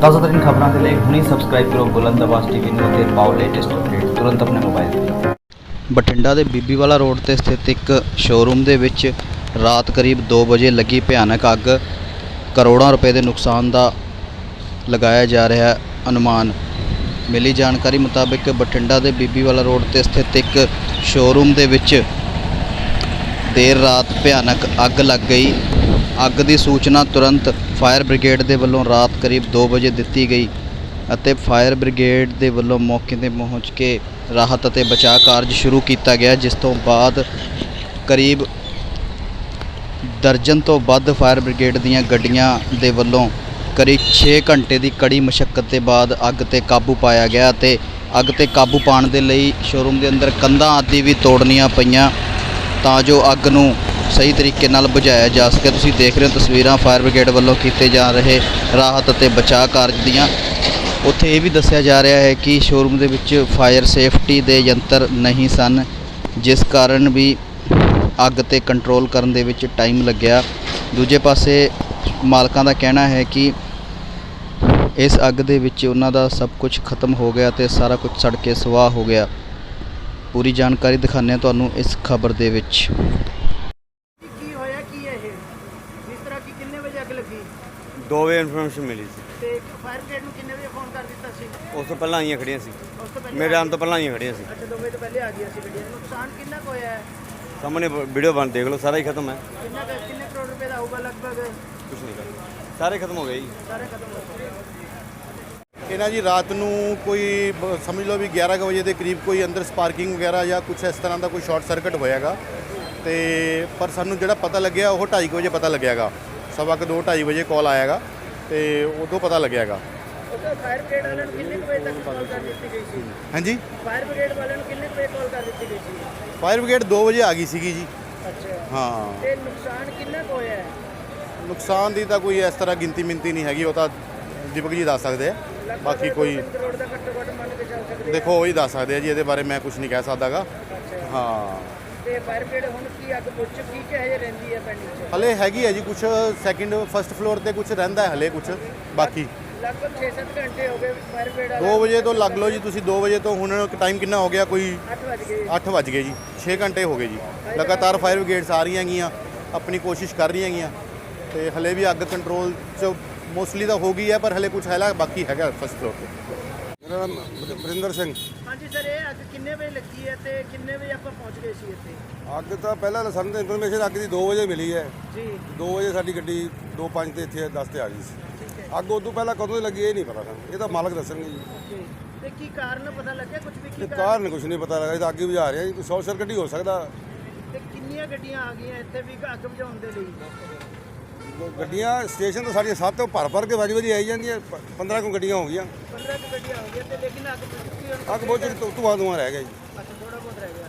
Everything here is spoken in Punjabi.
ਤਾਜ਼ਾ ਖਬਰਾਂ ਦੇ ਲਈ ਹੁਣੇ ਸਬਸਕ੍ਰਾਈਬ ਕਰੋ ਬੁਲੰਦ ਆਵਾਜ਼ ਟੀਵੀ ਨੂੰ ਅਤੇ ਪਾਓ ਲੇਟੈਸਟ ਅਪਡੇਟ ਤੁਰੰਤ ਆਪਣੇ ਮੋਬਾਈਲ ਤੇ। ਬਠਿੰਡਾ ਦੇ ਬੀਬੀਵਾਲਾ ਰੋਡ ਤੇ ਸਥਿਤ ਇੱਕ ਸ਼ੋਰੂਮ ਦੇ ਵਿੱਚ ਰਾਤ ਕਰੀਬ 2 ਵਜੇ ਲੱਗੀ ਭਿਆਨਕ ਅੱਗ। ਕਰੋੜਾਂ ਰੁਪਏ ਦੇ ਨੁਕਸਾਨ ਦਾ ਲਗਾਇਆ ਜਾ ਰਿਹਾ ਅਨੁਮਾਨ। ਮਿਲੀ ਜਾਣਕਾਰੀ ਮੁਤਾਬਕ ਬਠਿੰਡਾ ਦੇ ਬੀਬੀਵਾਲਾ ਰੋਡ ਤੇ ਸਥਿਤ ਇੱਕ ਸ਼ੋਰੂਮ ਦੇ ਵਿੱਚ ਦੇਰ ਰਾਤ ਭਿਆਨਕ ਅੱਗ ਲੱਗ ਗਈ। ਅੱਗ ਦੀ ਸੂਚਨਾ ਤੁਰੰਤ ਫਾਇਰ ਬ੍ਰਿਗੇਡ ਦੇ ਵੱਲੋਂ ਰਾਤ ਕਰੀਬ 2 ਵਜੇ ਦਿੱਤੀ ਗਈ ਅਤੇ ਫਾਇਰ ਬ੍ਰਿਗੇਡ ਦੇ ਵੱਲੋਂ ਮੌਕੇ ਤੇ ਪਹੁੰਚ ਕੇ ਰਾਹਤ ਅਤੇ ਬਚਾਅ ਕਾਰਜ ਸ਼ੁਰੂ ਕੀਤਾ ਗਿਆ, ਜਿਸ ਤੋਂ ਬਾਅਦ ਕਰੀਬ ਦਰਜਨ ਤੋਂ ਵੱਧ ਫਾਇਰ ਬ੍ਰਿਗੇਡ ਦੀਆਂ ਗੱਡੀਆਂ ਦੇ ਵੱਲੋਂ ਕਰੀਬ 6 ਘੰਟੇ ਦੀ ਕੜੀ ਮਸ਼ੱਕਤ ਦੇ ਬਾਅਦ ਅੱਗ ਤੇ ਕਾਬੂ ਪਾਇਆ ਗਿਆ ਅਤੇ ਅੱਗ ਤੇ ਕਾਬੂ ਪਾਉਣ ਦੇ ਲਈ ਸ਼ੋਰੂਮ ਦੇ ਅੰਦਰ ਕੰਧਾਂ ਆਦਿ ਵੀ ਤੋੜਨੀਆਂ ਪਈਆਂ। ਤਾਂ ਜੋ ਅੱਗ ਨੂੰ ਸਹੀ ਤਰੀਕੇ ਨਾਲ ਬੁਝਾਇਆ ਜਾ ਸਕੇ। ਤੁਸੀਂ ਦੇਖ ਰਹੇ ਹੋ ਤਸਵੀਰਾਂ ਫਾਇਰ ਬ੍ਰਿਗੇਡ ਵੱਲੋਂ ਕੀਤੇ ਜਾ ਰਹੇ ਰਾਹਤ ਅਤੇ ਬਚਾਅ ਕਾਰਜ ਦੀਆਂ। ਉੱਥੇ ਇਹ ਵੀ ਦੱਸਿਆ ਜਾ ਰਿਹਾ ਹੈ ਕਿ ਸ਼ੋਰੂਮ ਦੇ ਵਿੱਚ ਫਾਇਰ ਸੇਫਟੀ ਦੇ ਯੰਤਰ ਨਹੀਂ ਸਨ, ਜਿਸ ਕਾਰਨ ਵੀ ਅੱਗ ਤੇ ਕੰਟਰੋਲ ਕਰਨ ਦੇ ਵਿੱਚ ਟਾਈਮ ਲੱਗਿਆ। ਦੂਜੇ ਪਾਸੇ ਮਾਲਕਾਂ ਦਾ ਕਹਿਣਾ ਹੈ ਕਿ ਇਸ ਅੱਗ ਦੇ ਵਿੱਚ ਉਹਨਾਂ ਦਾ ਸਭ ਕੁਝ ਖਤਮ ਹੋ ਗਿਆ ਤੇ ਸਾਰਾ ਕੁਝ ਸੜ ਕੇ ਸਵਾਹ ਹੋ ਗਿਆ। ਪੂਰੀ ਜਾਣਕਾਰੀ ਦਿਖਾਉਂਦੇ ਹਾਂ ਤੁਹਾਨੂੰ ਇਸ ਖਬਰ ਦੇ ਵਿੱਚ। ਕੀ ਹੋਇਆ ਕੀ ਹੈ ਇਹ? ਜਿਸ ਤਰ੍ਹਾਂ ਕਿ ਕਿੰਨੇ ਵਜੇ ਅੱਗ ਲੱਗੀ? ਦੋ ਵਜੇ ਇਨਫੋਰਮੇਸ਼ਨ ਮਿਲੀ ਸੀ। ਤੇ ਫਾਇਰ ਬ੍ਰਿਗੇਡ ਨੂੰ ਕਿੰਨੇ ਵਜੇ ਫੋਨ ਕਰ ਦਿੱਤਾ ਸੀ? ਉਸ ਤੋਂ ਪਹਿਲਾਂ ਆਈਆਂ ਖੜੀਆਂ ਸੀ। ਉਸ ਤੋਂ ਪਹਿਲੇ? ਮੇਰੇ ਆਉਣ ਤੋਂ ਪਹਿਲਾਂ ਆਈਆਂ ਖੜੀਆਂ ਸੀ। ਅੱਛਾ ਦੋ ਵਜੇ ਤੋਂ ਪਹਿਲੇ ਆ ਗਈਆਂ ਸੀ ਗੱਡੀਆਂ। ਨੁਕਸਾਨ ਕਿੰਨਾ ਕੁ ਹੋਇਆ ਹੈ? ਸਾਹਮਣੇ ਵੀਡੀਓ ਬਣ ਦੇਖ ਲਓ ਸਾਰਾ ਹੀ ਖਤਮ ਹੈ। ਕਿੰਨਾ ਕੁ- ਕਿੰਨੇ ਕਰੋੜ ਰੁਪਏ ਦਾ ਆਊਗਾ ਲਗਭਗ? ਕੁਝ ਨਹੀਂ ਕਰ ਸਾਰੇ ਖਤਮ ਹੋ ਗਏ ਜੀ। ਸਾਰੇ ਖਤਮ ਹੋ ਗਏ। ਇਹਨਾਂ ਜੀ ਰਾਤ ਨੂੰ ਕੋਈ ਸਮਝ ਲਓ ਵੀ 11 ਕੁ ਵਜੇ ਦੇ ਕਰੀਬ ਕੋਈ ਅੰਦਰ ਸਪਾਰਕਿੰਗ ਵਗੈਰਾ ਜਾਂ ਕੁਝ ਇਸ ਤਰ੍ਹਾਂ ਦਾ ਕੋਈ ਸ਼ਾਰਟ ਸਰਕਟ ਹੋਇਆਗਾ। ਤੇ ਪਰ ਸਾਨੂੰ ਜਿਹੜਾ ਪਤਾ ਲੱਗਿਆ ਉਹ 2:30 ਵਜੇ ਪਤਾ ਲੱਗਿਆਗਾ। ਸਵਾ ਕੁ ਦੋ 2:30 ਵਜੇ ਕਾਲ ਆਇਆਗਾ ਤੇ ਉਦੋਂ ਪਤਾ ਲੱਗਿਆਗਾ। ਫਾਇਰ ਬ੍ਰਿਗੇਡ ਵਾਲਿਆਂ ਨੂੰ ਕਿੰਨੇ ਵਜੇ ਤੱਕ ਕਾਲ ਕਰ ਦਿੱਤੀ ਗਈ ਸੀ? ਹਾਂਜੀ? ਫਾਇਰ ਬ੍ਰਿਗੇਡ ਵਾਲਿਆਂ ਨੂੰ ਕਿੰਨੇ ਵਜੇ ਕਾਲ ਕਰ ਦਿੱਤੀ ਗਈ ਸੀ? ਫਾਇਰ ਬ੍ਰਿਗੇਡ 2 ਵਜੇ ਆ ਗਈ ਸੀਗੀ ਜੀ। ਅੱਛਾ। ਹਾਂ। ਤੇ ਨੁਕਸਾਨ ਕਿੰਨਾ ਕੁ ਹੋਇਆ ਹੈ? ਨੁਕਸਾਨ ਦੀ ਤਾਂ ਕੋਈ ਇਸ ਤਰ੍ਹਾਂ ਗਿਣਤੀ ਮਿੰਤੀ ਨਹੀਂ ਹੈਗੀ ਉਹ ਤਾਂ ਦੀਪਕ ਜੀ ਦੱਸ ਸਕਦੇ ਆ। ਬਾਕੀ ਕੋਈ ਦੋ ਤਿੰਨ ਕਰੋੜ ਦਾ ਘੱਟੋ ਘੱਟ ਮੰਨ ਕੇ ਚੱਲ ਸਕਦੇ ਦੇਖੋ ਉਹ ਹੀ ਦੱਸ ਸਕਦੇ ਆ ਜੀ ਇਹਦੇ ਬਾਰੇ ਮੈਂ ਕੁਝ ਨਹੀਂ ਕਹਿ ਸਕਦਾਗਾ। ਹਾਂ। ਤੇ ਫਾਇਰ ਬ੍ਰਿਗੇਡ ਹੁਣ ਕੀ ਅੱਗ ਬੁੱਝ ਚੁੱਕੀ ਕਿ ਹਜੇ ਰਹਿੰਦੀ ਹੈ ਪੈਂਡਿੰਗ 'ਚ ਹਲੇ ਹੈਗੀ ਹੈ ਜੀ ਕੁਝ ਸੈਕਿੰਡ ਫਸਟ ਫਲੋਰ ਤੇ ਕੁਝ ਰਹਿੰਦਾ ਹੈ ਹਲੇ ਕੁਝ ਬਾਕੀ। ਲਗਭਗ 6-7 ਘੰਟੇ ਹੋ ਗਏ ਫਾਇਰ ਬ੍ਰਿਗੇਡ 2 ਵਜੇ ਤੋਂ ਲੱਗ ਲਓ ਜੀ ਤੁਸੀਂ 2 ਵਜੇ ਤੋਂ ਹੁਣ ਟਾਈਮ ਕਿੰਨਾ ਹੋ ਗਿਆ? ਕੋਈ 8 ਵਜ ਗਏ 8 ਵੱਜ ਗਏ ਜੀ 6 ਘੰਟੇ ਹੋ ਗਏ ਜੀ। ਲਗਾਤਾਰ ਫਾਇਰ ਬ੍ਰਿਗੇਡਸ ਆ ਰਹੀਆਂ ਹੈਗੀਆਂ ਆਪਣੀ ਕੋਸ਼ਿਸ਼ ਕਰ ਰਹੀਆਂ ਹੈਗੀਆਂ ਤੇ ਹਲੇ ਵੀ ਅੱਗ ਕੰਟਰੋਲ ਚ ਮੋਸਟਲੀ ਤਾਂ ਹੋ ਗਈ ਹੈ ਪਰ ਹਲੇ ਕੁਝ ਹੈਲਾ ਬਾਕੀ ਹੈਗਾ ਫਸਟ ਫਲੋਰ ਤੇ। ਮੇਰਾ ਨਾਮ ਵਰਿੰਦਰ ਸਿੰਘ। ਹਾਂਜੀ ਸਰ ਇਹ ਅੱਗ ਕਿੰਨੇ ਵਜੇ ਲੱਗੀ ਹੈ ਤੇ ਕਿੰਨੇ ਵਜੇ ਆਪਾਂ ਪਹੁੰਚ ਗਏ ਸੀ ਇੱਥੇ? ਅੱਗ ਤਾਂ ਪਹਿਲਾਂ ਤਾਂ ਸਾਨੂੰ ਇਨਫੋਰਮੇਸ਼ਨ ਅੱਗ ਦੀ 2 ਵਜੇ ਮਿਲੀ ਹੈ। ਜੀ। 2 ਵਜੇ ਸਾਡੀ ਗੱਡੀ 2:05 ਤੇ ਇੱਥੇ 10 ਤੇ ਆ ਗਈ ਸੀ। ਠੀਕ ਹੈ। ਅੱਗ ਉਦੋਂ ਪਹਿਲਾਂ ਕਦੋਂ ਦੀ ਲੱਗੀ ਇਹ ਨਹੀਂ ਪਤਾ ਸਾਨੂੰ। ਇਹ ਤਾਂ ਮਾਲਕ ਦੱਸਣਗੇ ਜੀ। ਤੇ ਕੀ ਕਾਰਨ ਪਤਾ ਲੱਗਿਆ ਕੁਝ ਵੀ? ਕੀ ਕਾਰਨ? ਕੁਝ ਨਹੀਂ ਪਤਾ ਲੱਗਾ ਇਹ ਤਾਂ ਅੱਗ ਹੀ ਬੁਝਾ ਰਿਹਾ ਜੀ। ਕੋਈ ਸ਼ਾਰਟ ਸਰਕਟ ਹੀ ਹੋ ਸਕਦਾ। ਤੇ ਕਿੰਨੀਆਂ ਗੱਡੀਆਂ ਆ ਗਈਆਂ ਇੱਥੇ ਵੀ ਅੱਗ ਬੁਝਾਉਣ ਦੇ ਲਈ? ਗੱਡੀਆਂ ਸਟੇਸ਼ਨ ਤੋਂ ਸਾਡੀਆਂ ਸੱਤ ਤੋਂ ਭਰ ਭਰ ਕੇ ਵਾਰੀ ਵਾਰੀ ਆਈ ਜਾਂਦੀਆਂ 15 ਕੁ ਗੱਡੀਆਂ ਹੋ ਗਈਆਂ। 15 ਕੁ ਗੱਡੀਆਂ ਹੋ ਗਈਆਂ ਤੇ ਲੇਕਿਨ ਅੱਗ ਅੱਗ ਬਹੁਤ ਧੂਆਂ ਧੂਆਂ ਰਹਿ ਗਿਆ ਜੀ। ਅੱਛਾ ਥੋੜਾ ਬਹੁਤ ਰਹਿ ਗਿਆ।